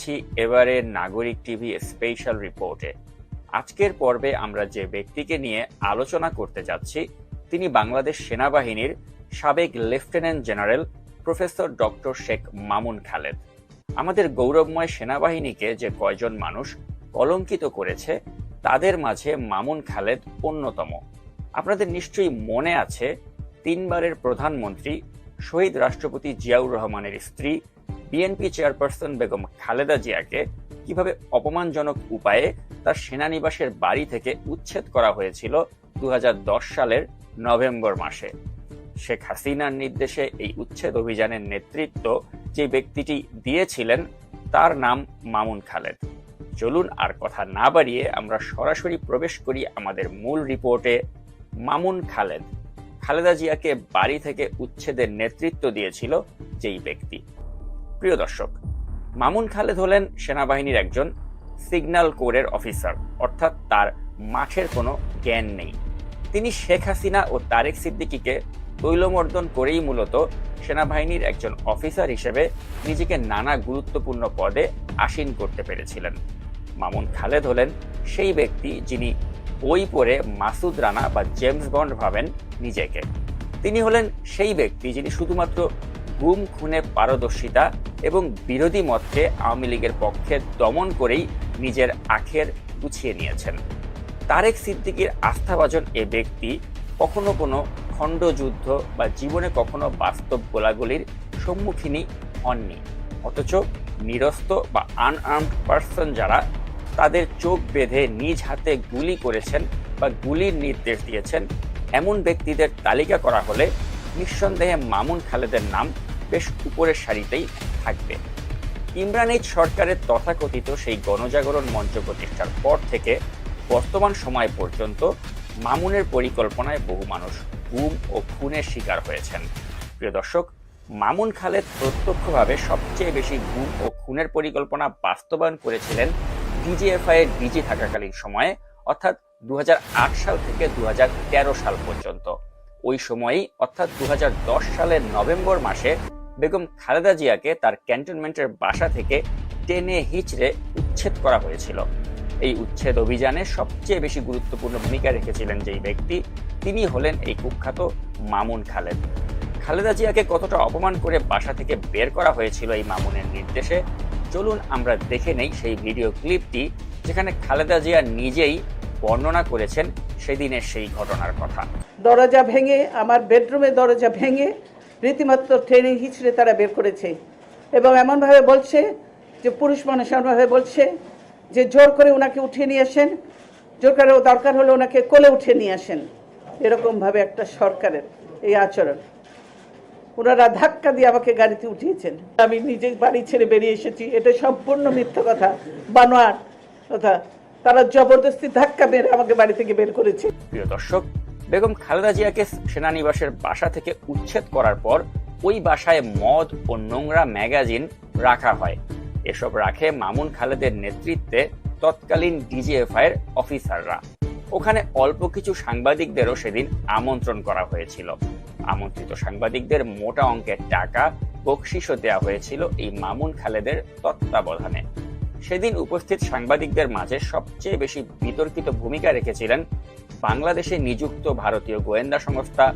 জানাচ্ছি এবারের নাগরিক টিভি স্পেশাল রিপোর্টে আজকের পর্বে আমরা যে ব্যক্তিকে নিয়ে আলোচনা করতে যাচ্ছি, তিনি বাংলাদেশ সেনাবাহিনীর সাবেক lieutenant general professor doctor Sheikh Mamun Khaled. আমাদের গৌরবময় সেনাবাহিনীকে যে কয়জন মানুষ কলঙ্কিত করেছে, তাদের মাঝে মামুন খালেদ অন্যতম। আপনাদের নিশ্চয়ই মনে আছে, তিনবারের প্রধানমন্ত্রী শহীদ রাষ্ট্রপতি জিয়াউর রহমানের স্ত্রী বিএনপি চেয়ারপারসন বেগম খালেদা জিয়াকে কীভাবে অপমানজনক উপায়ে তার সেনানিবাসের বাড়ি থেকে উচ্ছেদ করা হয়েছিল দু হাজার দশ সালের নভেম্বর মাসে? শেখ হাসিনার নির্দেশে এই উচ্ছেদ অভিযানের নেতৃত্ব যে ব্যক্তিটি দিয়েছিলেন, তার নাম মামুন খালেদ। চলুন আর কথা না বাড়িয়ে আমরা সরাসরি প্রবেশ করি আমাদের মূল রিপোর্টে। মামুন খালেদ, খালেদা জিয়াকে বাড়ি থেকে উচ্ছেদের নেতৃত্ব দিয়েছিল যেই ব্যক্তি। প্রিয় দর্শক, মামুন খালেদ হলেন সেনাবাহিনীর একজন সিগন্যাল কোরের অফিসার, অর্থাৎ তার মাঠের কোনো জ্ঞান নেই। তিনি শেখ হাসিনা ও তারেক সিদ্দিকিকে তৈলমর্দন করেই মূলত সেনাবাহিনীর একজন অফিসার হিসেবে নিজেকে নানা গুরুত্বপূর্ণ পদে আসীন করতে পেরেছিলেন। মামুন খালেদ হলেন সেই ব্যক্তি যিনি বই পড়ে মাসুদ রানা বা জেমস বন্ড ভাবেন নিজেকে। তিনি হলেন সেই ব্যক্তি যিনি শুধুমাত্র গুম খুনে পারদর্শিতা এবং বিরোধী মতকে আওয়ামী লীগের পক্ষে দমন করেই নিজের আখের গুছিয়ে নিয়েছেন। তারেক সিদ্দিকীর আস্থাভাজন এ ব্যক্তি কখনো কোনো খণ্ডযুদ্ধ বা জীবনে কখনো বাস্তব গোলাগুলির সম্মুখীনই হননি। অথচ নিরস্ত বা আনআর্মড পার্সন যারা, তাদের চোখ বেঁধে নিজ হাতে গুলি করেছেন বা গুলির নির্দেশ দিয়েছেন, এমন ব্যক্তিদের তালিকা করা হলে নিঃসন্দেহে মামুন খালেদের নাম বেশ উপরের সারিতেই থাকবে। ইমরান এইচ সরকারের তথাকথিত সেই গণজাগরণ মঞ্চ প্রতিষ্ঠার পর থেকে বর্তমান সময় পর্যন্ত মামুনের পরিকল্পনায় বহু মানুষ গুম ও খুনের শিকার হয়েছেন। প্রিয় দর্শক, মামুন খালেদ প্রত্যক্ষভাবে সবচেয়ে বেশি গুম ও খুনের পরিকল্পনা বাস্তবায়ন করেছিলেন ডিজিএফআই এর ডিজি থাকাকালীন সময়ে, অর্থাৎ দু হাজার আট সাল থেকে দু হাজার তেরো সাল পর্যন্ত। ওই সময়েই, অর্থাৎ দু হাজার দশ সালের নভেম্বর মাসে বেগম খালেদা জিয়াকে তার ক্যান্টনমেন্টের বাসা থেকে টেনে হিচড়ে উচ্ছেদ করা হয়েছিল। এই উচ্ছেদ অভিযানে সবচেয়ে বেশি গুরুত্বপূর্ণ ভূমিকা রেখেছিলেন যেই ব্যক্তি, তিনি হলেন এই কুখ্যাত মামুন খালেদ। খালেদা জিয়াকে কতটা অপমান করে বাসা থেকে বের করা হয়েছিল এই মামুনের নির্দেশে, চলুন আমরা দেখে নেই সেই ভিডিও ক্লিপটি, যেখানে খালেদা জিয়া নিজেই বর্ণনা করেছেন সেদিনের সেই ঘটনার কথা। দরজা ভেঙে, আমার বেডরুমে দরজা ভেঙে রীতিমাত্র ট্রেনে হিচড়ে তারা বের করেছে। এবং এমনভাবে বলছে যে, পুরুষ মানুষ এমনভাবে বলছে যে, জোর করে ওনাকে উঠিয়ে নিয়ে আসেন। জোর করে দরকার হলে ওনাকে কোলে উঠিয়ে নিয়ে আসেন। এরকমভাবে একটা সরকারের এই আচরণ। ওনারা ধাক্কা দিয়ে আমাকে গাড়িতে উঠিয়েছেন। আমি নিজে বাড়ি ছেড়ে বেরিয়ে এসেছি। এটা সম্পূর্ণ মিথ্যা কথা বানোয়ার কথা। তারা জবরদস্তি ধাক্কা মেরে আমাকে বাড়ি থেকে বের করেছে। প্রিয় দর্শক বেগম খালেদা জিয়াকে সেনানিবাসের বাসা থেকে উচ্ছেদ করার পর ওই বাসায় মদ ও নোংরা ম্যাগাজিন রাখা হয়। এসব রাখে মামুন খালেদের নেতৃত্বে তৎকালীন ডিজিএফআই এর অফিসাররা। ওখানে অল্প কিছু সাংবাদিকদেরও সেদিন আমন্ত্রণ করা হয়েছিল। আমন্ত্রিত সাংবাদিকদের মোটা অঙ্কের টাকা বকশিসও দেওয়া হয়েছিল এই মামুন খালেদের তত্ত্বাবধানে। সেদিন উপস্থিত সাংবাদিকদের মাঝে সবচেয়ে বেশি বিতর্কিত ভূমিকা রেখেছিলেন বাংলাদেশে নিযুক্ত ভারতীয় গোয়েন্দা সংস্থা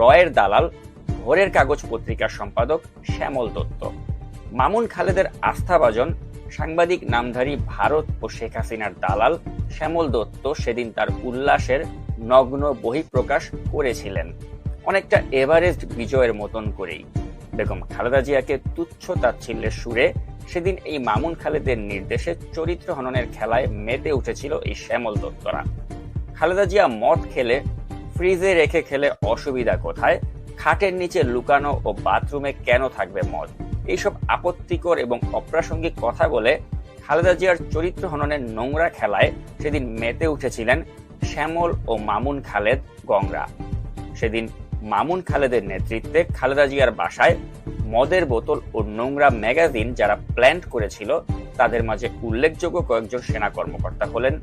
রয়ের দালাল, ভোরের কাগজ পত্রিকার সম্পাদক শ্যামল দত্ত। মামুন খালেদের আস্থাভাজন সাংবাদিক নামধারী ভারত ও শেখ হাসিনার দালাল শ্যামল দত্ত সেদিন তার উল্লাসের নগ্ন বহিঃপ্রকাশ করেছিলেন। অনেকটা এভারেস্ট বিজয়ের মতন করেই। বেগম খালেদা জিয়াকে তুচ্ছ তাচ্ছিল্যের সুরে সেদিন এই মামুন খালেদের নির্দেশে চরিত্র হননের খেলায় মেতে উঠেছিল এই শ্যামল দত্তরা। খালেদা জিয়া মদ খেলে, ফ্রিজে রেখে খেলে অসুবিধা কোথায়? খাটের নিচে লুকানো ও বাথরুমে কেন থাকবে মদ? এইসব আপত্তিকর এবং অপ্রাসঙ্গিক কথা বলে খালেদা জিয়ার চরিত্র হননের নোংরা খেলায় সেদিন মেতে উঠেছিলেন শ্যামল ও মামুন খালেদ গংরা সেদিন মামুন খালেদের নেতৃত্বে খালেদা জিয়ার বাসায় মদের বোতল ও নোংরা ম্যাগাজিন যারা প্ল্যান্ট করেছিল, তাদের মাঝে উল্লেখযোগ্য কয়েকজন সেনা কর্মকর্তা হলেন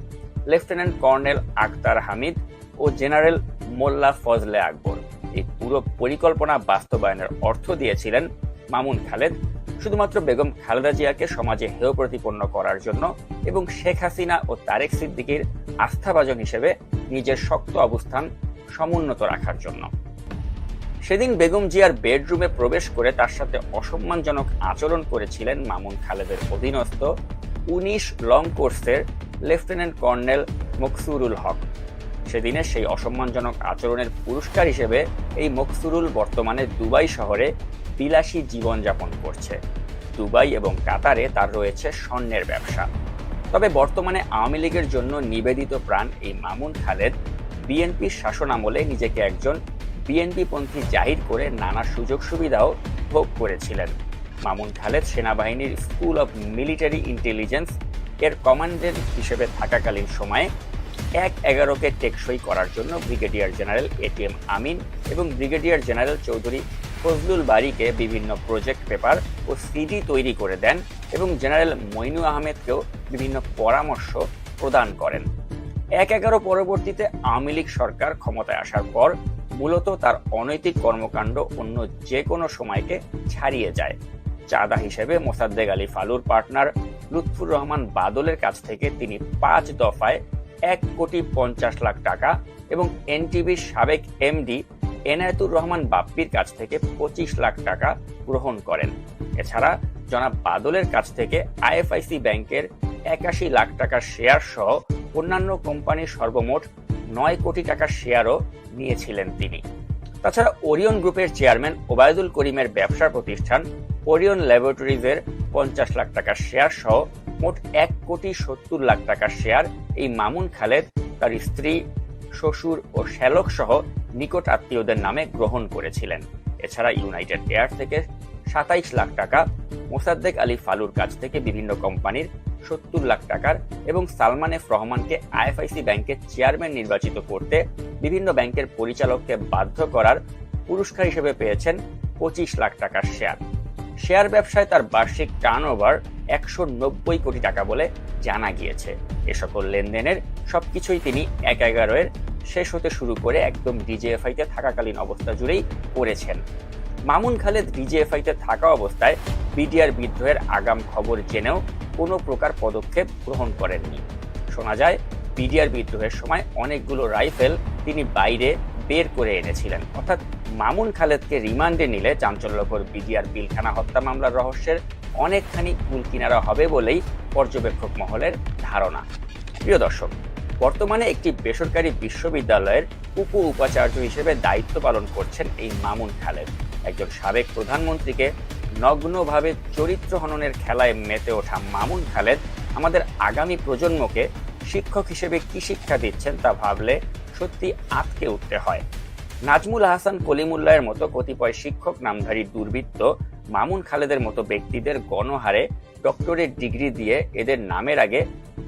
লেফটেন্যান্ট কর্নেল আক্তার হামিদ ও জেনারেল মোল্লা ফজলে আকবর। এই পুরো পরিকল্পনা বাস্তবায়নের অর্থ দিয়েছিলেন মামুন খালেদ, শুধুমাত্র বেগম খালেদা জিয়াকে সমাজে হেয় প্রতিপন্ন করার জন্য এবং শেখ হাসিনা ও তারেক সিদ্দিকীর আস্থাভাজন হিসেবে নিজের শক্ত অবস্থান সমুন্নত রাখার জন্য। সেদিন বেগম জিয়ার বেডরুমে প্রবেশ করে তার সাথে অসম্মানজনক আচরণ করেছিলেন মামুন খালেদের অধীনস্থ উনিশ লং কোর্সের লেফটেন্যান্ট কর্নেল মকসুরুল হক। সেদিনের সেই অসম্মানজনক আচরণের পুরস্কার হিসেবে এই মকসুরুল বর্তমানে দুবাই শহরে বিলাসী জীবনযাপন করছে। দুবাই এবং কাতারে তার রয়েছে স্বর্ণের ব্যবসা। তবে বর্তমানে আওয়ামী লীগের জন্য নিবেদিত প্রাণ এই মামুন খালেদ বিএনপির শাসন আমলে নিজেকে একজন বিএনপি পন্থী জাহির করে নানা সুযোগ সুবিধাও ভোগ করেছিলেন। মামুন খালেদ সেনাবাহিনীর স্কুল অব মিলিটারি ইন্টেলিজেন্স এর কমান্ডেন্ট হিসেবে থাকাকালীন সময়ে এক এগারোকে টেকসই করার জন্য ব্রিগেডিয়ার জেনারেল এটিএম আমিন এবং ব্রিগেডিয়ার জেনারেল চৌধুরী ফজলুল বাড়িকে বিভিন্ন প্রজেক্ট পেপার ও সিডি তৈরি করে দেন এবং জেনারেল মইনু আহমেদকেও বিভিন্ন পরামর্শ প্রদান করেন। এক এগারো পরবর্তীতে আওয়ামী লীগ সরকার ক্ষমতায় আসার পর মূলত তার অনৈতিক কর্মকাণ্ড অন্য যে কোনো সময়কে ছাড়িয়ে যায়। চাঁদা হিসেবে মোসাদ্দেক আলী ফালুর পার্টনার লুৎফুর রহমান বাদলের কাছ থেকে তিনি পাঁচ দফায় এক কোটি পঞ্চাশ লাখ টাকা এবং এনটিভির সাবেক এমডি এনায়েতুর রহমান বাপ্পির কাছ থেকে পঁচিশ লাখ টাকা গ্রহণ করেন। এছাড়া জনাব বাদলের কাছ থেকে আইএফআইসি ব্যাংকের একাশি লাখ টাকার শেয়ার সহ অন্যান্য কোম্পানির সর্বমোট নয় কোটি টাকার শেয়ারও নিয়েছিলেন তিনি। তাছাড়া ওরিয়ন গ্রুপের চেয়ারম্যান ওবায়দুল করিমের ব্যবসা প্রতিষ্ঠান ওরিয়ন ল্যাবরেটরিজের পঞ্চাশ লাখ টাকার শেয়ার সহ মোট এক কোটি সত্তর লাখ টাকার শেয়ার এই মামুন খালেদ, তার স্ত্রী, শ্বশুর ও শ্যালক সহ নিকট আত্মীয়দের নামে গ্রহণ করেছিলেন। এছাড়া ইউনাইটেড এয়ার থেকে সাতাইশ লাখ টাকা, মোসাদ্দেক আলী ফালুর কাছ থেকে বিভিন্ন কোম্পানির সত্তর লাখ টাকার এবং সালমান এফ রহমানকে আইএফআইসি ব্যাংকের চেয়ারম্যান নির্বাচিত করতে বিভিন্ন ব্যাংকের পরিচালককে বাধ্য করার পুরস্কার হিসেবে পেয়েছেন পঁচিশ লাখ টাকার শেয়ার শেয়ার ব্যবসায় তার বার্ষিক টার্ন ওভার একশো নব্বই কোটি টাকা বলে জানা গিয়েছে। এ সকল লেনদেনের সবকিছুই তিনি এক এগারোয়ের শেষ হতে শুরু করে একদম ডিজিএফআইতে থাকাকালীন অবস্থা জুড়েই করেছেন। মামুন খালেদ ডিজিএফআইতে থাকা অবস্থায় বিডিআর বিদ্রোহের আগাম খবর জেনেও কোনো প্রকার পদক্ষেপ গ্রহণ করেননি। শোনা যায় বিডিআর বিদ্রোহের সময় অনেকগুলো রাইফেল তিনি বাইরে বের করে এনেছিলেন। অর্থাৎ মামুন খালেদকে রিমান্ডে নিলে চাঞ্চল্যকর বিডিআর বিলখানা হত্যা মামলার রহস্যের অনেকখানি কুল কিনারা হবে বলেই পর্যবেক্ষক মহলের ধারণা। প্রিয় দর্শক, বর্তমানে একটি বেসরকারি বিশ্ববিদ্যালয়ের উপ উপাচার্য হিসেবে দায়িত্ব পালন করছেন এই মামুন খালেদ। একজন সাবেক প্রধানমন্ত্রীকে নগ্নভাবে চরিত্র হননের খেলায় মেতে ওঠা মামুন খালেদ আমাদের আগামী প্রজন্মকে শিক্ষক হিসেবে কি শিক্ষা দিচ্ছেন তা ভাবলে সত্যি আটকে উঠতে হয়। নাজমুল হাসান কলিমুল্লাহের মতো কতিপয় শিক্ষক, নামধারী দুর্বৃত্ত, মামুন খালেদের মতো ব্যক্তিদের গণহারে ডক্টরেট ডিগ্রি দিয়ে এদের নামের আগে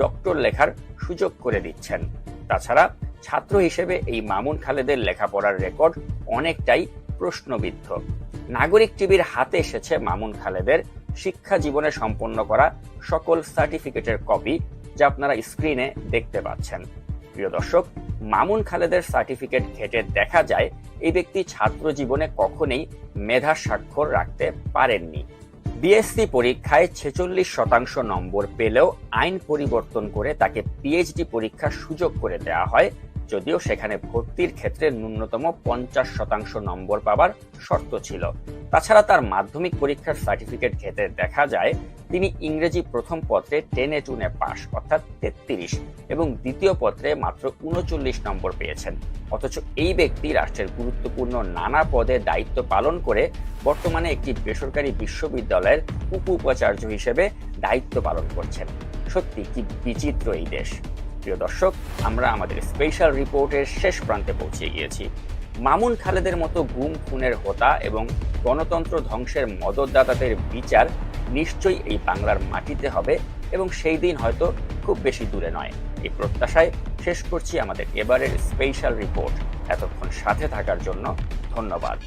ডক্টর লেখার সুযোগ করে দিচ্ছেন। তাছাড়া ছাত্র হিসেবে এই মামুন খালেদের লেখাপড়ার রেকর্ড অনেকটাই প্রশ্নবিদ্ধ। নাগরিক টিভির হাতে এসেছে মামুন খালেদের শিক্ষা জীবনে সম্পন্ন করা সকল সার্টিফিকেটের কপি, যা আপনারা স্ক্রিনে দেখতে পাচ্ছেন। প্রিয় দর্শক মামুন খালেদের সার্টিফিকেট ঘেটে দেখা যায়, এই ব্যক্তি ছাত্র জীবনে কখনোই মেধা স্বাক্ষর রাখতে পারেননি। বিএসসি পরীক্ষায় ছেচল্লিশ শতাংশ নম্বর পেলেও আইন পরিবর্তন করে তাকে পিএইচডি পরীক্ষার সুযোগ করে দেওয়া হয়, যদিও সেখানে ভর্তির ক্ষেত্রে ন্যূনতম পঞ্চাশ শতাংশ নম্বর পাবার শর্ত ছিল। তাছাড়া তার মাধ্যমিক পরীক্ষার সার্টিফিকেট ঘেটে দেখা যায় তিনি ইংরেজি প্রথম পত্রে টেনে টুনে পাশ, অর্থাৎ তেত্রিশ, এবং দ্বিতীয় পত্রে মাত্র উনচল্লিশ নম্বর পেয়েছেন। অথচ এই ব্যক্তি রাষ্ট্রের গুরুত্বপূর্ণ নানা পদে দায়িত্ব পালন করে বর্তমানে একটি বেসরকারি বিশ্ববিদ্যালয়ের উপ উপাচার্য হিসেবে দায়িত্ব পালন করছেন। সত্যি কি বিচিত্র এই দেশ। প্রিয় দর্শক, আমরা আমাদের স্পেশাল রিপোর্টের শেষ প্রান্তে পৌঁছে গিয়েছি। মামুন খালেদের মতো গুম, খুনের হোতা এবং গণতন্ত্র ধ্বংসের মদতদাতাদের বিচার নিশ্চয়ই এই বাংলার মাটিতে হবে এবং সেই দিন হয়তো খুব বেশি দূরে নয়। এই প্রত্যাশায় শেষ করছি আমাদের এবারের স্পেশাল রিপোর্ট এতক্ষণ সাথে থাকার জন্য ধন্যবাদ।